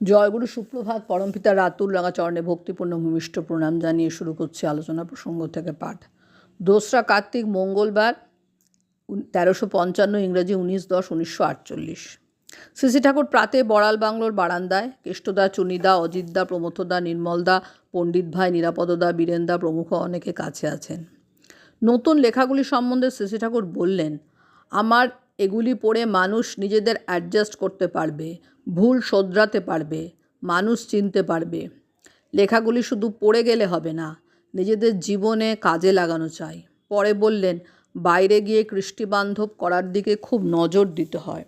জয়গুরু সুপ্রভাত, পরমপিতা রাতুল রাঙা চরণে ভক্তিপূর্ণ ভূমিষ্ঠ প্রণাম জানিয়ে শুরু করছি আলোচনা প্রসঙ্গ থেকে পাঠ। দোসরা কার্তিক, মঙ্গলবার তেরোশো পঞ্চান্ন, ইংরেজি উনিশ দশ, উনিশশো আটচল্লিশ। শ্রী ঠাকুর প্রাতে বড়াল বাংলোর বারান্দায়, কেষ্টদা, চুনিদা, অজিতদা, প্রমথদা, নির্মলদা, পণ্ডিত ভাই, নিরাপদদা, বীরেন্দা প্রমুখ অনেকে কাছে আছেন। নতুন লেখাগুলি সম্বন্ধে শ্রী ঠাকুর বললেন, আমার এগুলি পড়ে মানুষ নিজেদের অ্যাডজাস্ট করতে পারবে। ভুল শোধরাতে পারবে, মানুষ চিনতে পারবে। লেখাগুলি শুধু পড়ে গেলে হবে না, নিজেদের জীবনে কাজে লাগানো চাই। পরে বললেন, বাইরে গিয়ে কৃষ্টিবান্ধব করার দিকে খুব নজর দিতে হয়।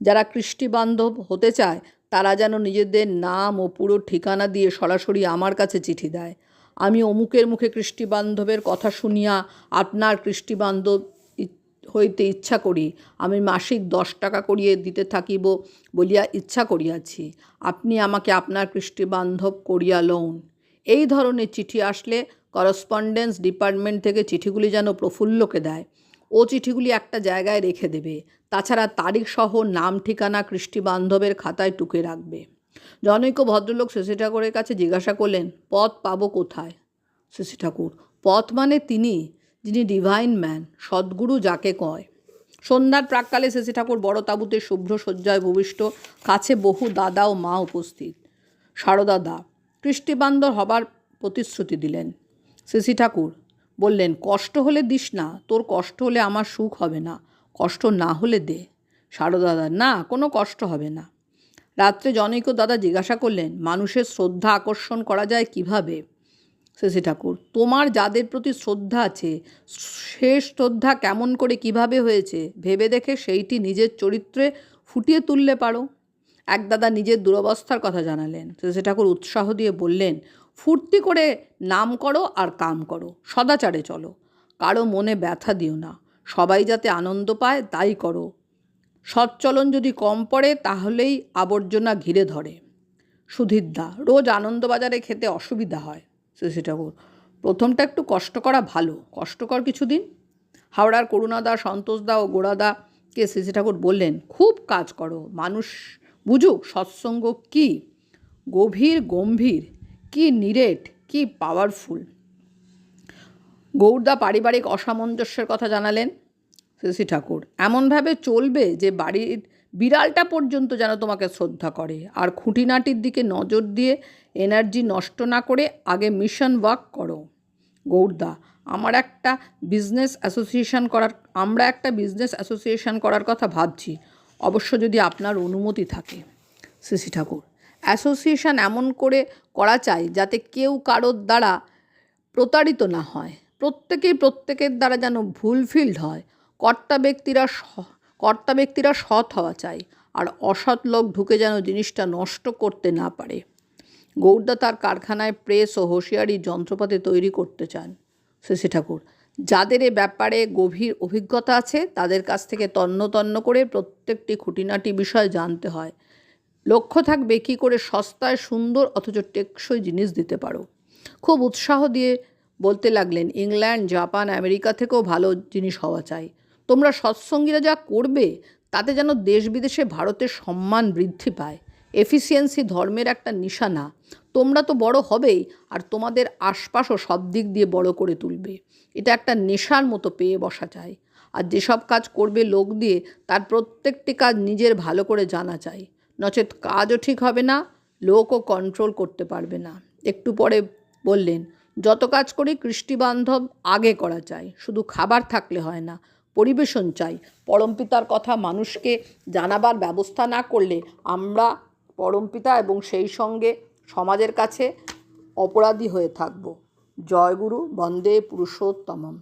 যারা কৃষ্টিবান্ধব হতে চায়, তারা যেন নিজেদের নাম ও পুরো ঠিকানা দিয়ে সরাসরি আমার কাছে চিঠি দেয়। আমি অমুকের মুখে কৃষ্টিবান্ধবের কথা শুনিয়া আপনার কৃষ্টিবান্ধব হইতে ইচ্ছা করি, আমি মাসিক দশ টাকা করিয়ে দিতে থাকিব বলিয়া ইচ্ছা করিয়াছি। আপনি আমাকে আপনার কৃষ্টিবান্ধব করিয়া লউন এই ধরনের চিঠি আসলে করসপন্ডেন্স ডিপার্টমেন্ট থেকে চিঠিগুলি যেন প্রফুল্লকে দেয়। ও চিঠিগুলি একটা জায়গায় রেখে দেবে। তাছাড়া তারিখ সহ নাম, ঠিকানা কৃষ্টিবান্ধবের খাতায় টুকে রাখবে। জনৈক ভদ্রলোক শশী ঠাকুরের কাছে জিজ্ঞাসা করলেন, পথ পাবো কোথায়? শশী ঠাকুর, পথ মানে তিনি? যিনি ডিভাইন ম্যান সদ্গুরু যাকে কয়। সন্ধ্যার প্রাককালে শশী ঠাকুর বড় তাঁবুতে শুভ্র শয্যায় ভূমিষ্ঠ, কাছে বহু দাদা ও মা উপস্থিত। সারদা দা হবার প্রতিশ্রুতি দিলেন। শশী ঠাকুর বললেন, কষ্ট হলে দিস না, তোর কষ্ট হলে আমার সুখ হবে না, কষ্ট না হলে দে। সারদা দা, না, কোনো কষ্ট হবে না। রাত্রে জনৈক দাদা জিজ্ঞাসা করলেন, মানুষের শ্রদ্ধা আকর্ষণ করা যায় কীভাবে? শশী ঠাকুর, তোমার যাদের প্রতি শ্রদ্ধা আছে, সে শ্রদ্ধা কেমন করে কীভাবে হয়েছে, ভেবে দেখে সেইটি নিজের চরিত্রে ফুটিয়ে তুললে পারো। এক দাদা নিজের দুরবস্থার কথা জানালেন। শশী ঠাকুর উৎসাহ দিয়ে বললেন, ফুর্তি করে নাম করো আর কাম করো, সদাচারে চলো। কারও মনে ব্যথা দিও না, সবাই যাতে আনন্দ পায় তাই করো। সচ্চলন যদি কম পড়ে, তাহলেই আবর্জনা ঘিরে ধরে। সুধীরদা রোজ আনন্দবাজারে খেতে অসুবিধা হয়। শশী ঠাকুর প্রথমটা একটু কষ্ট করা ভালো, কষ্টকর কিছুদিন। হাওড়ার করুণাদা, সন্তোষদা ও গোড়াদাকে শশী ঠাকুর বললেন, খুব কাজ করো, মানুষ বুঝুক সৎসঙ্গ কী? গভীর, গম্ভীর, কি নিরেট, কি পাওয়ারফুল গৌরদা পারিবারিক অসামঞ্জস্যের কথা জানালেন শশী ঠাকুর। এমনভাবে চলবে যে বাড়ির বিড়ালটা পর্যন্ত যেন তোমাকে শ্রদ্ধা করে। আর খুঁটিনাটির দিকে নজর দিয়ে এনার্জি নষ্ট না করে আগে মিশন ওয়ার্ক করো। গৌরদা, আমার একটা বিজনেস অ্যাসোসিয়েশন করার, আমরা একটা বিজনেস অ্যাসোসিয়েশন করার কথা ভাবছি। অবশ্য যদি আপনার অনুমতি থাকে। শশী ঠাকুর অ্যাসোসিয়েশন এমন করে করা চাই যাতে কেউ কারোর দ্বারা প্রতারিত না হয়। প্রত্যেকেই প্রত্যেকের দ্বারা যেন ভুলফিল্ড হয়। কর্তা ব্যক্তিরা কর্তা ব্যক্তিরা সৎ হওয়া চাই, আর অসৎ লোক ঢুকে যেন জিনিসটা নষ্ট করতে না পারে। গৌরদা তার কারখানায় প্রেস ও হুঁশিয়ারি যন্ত্রপাতি তৈরি করতে চান। শশী ঠাকুর, যাদের এ ব্যাপারে গভীর অভিজ্ঞতা আছে, তাদের কাছ থেকে তন্ন তন্ন করে প্রত্যেকটি খুঁটিনাটি বিষয় জানতে হয়। লক্ষ্য থাকবে কী করে সস্তায় সুন্দর অথচ টেকসই জিনিস দিতে পারো। খুব উৎসাহ দিয়ে বলতে লাগলেন, ইংল্যান্ড, জাপান, আমেরিকা থেকেও ভালো জিনিস হওয়া চাই। তোমরা সৎসঙ্গীরা যা করবে, তাতে যেন দেশ বিদেশে ভারতের সম্মান বৃদ্ধি পায়। এফিসিয়েন্সি ধর্মের একটা নিশানা। তোমরা তো বড় হবেই, আর তোমাদের আশপাশও সব দিক দিয়ে বড় করে তুলবে। এটা একটা নেশার মতো পেয়ে বসা চাই আর যেসব কাজ করবে লোক দিয়ে, তার প্রত্যেকটি কাজ নিজের ভালো করে জানা চাই নচেত কাজও ঠিক হবে না, লোকও কন্ট্রোল করতে পারবে না। একটু পরে বললেন, যত কাজ করি, কৃষ্টিবান্ধব আগে করা চাই শুধু খাবার থাকলে হয় না পরিবেশন চাই। পরমপিতার কথা মানুষকে জানাবার ব্যবস্থা না করলে আমরা পরমপিতা এবং সেই সঙ্গে সমাজের কাছে অপরাধী হয়ে থাকব। জয়গুরু বন্দে পুরুষোত্তমম।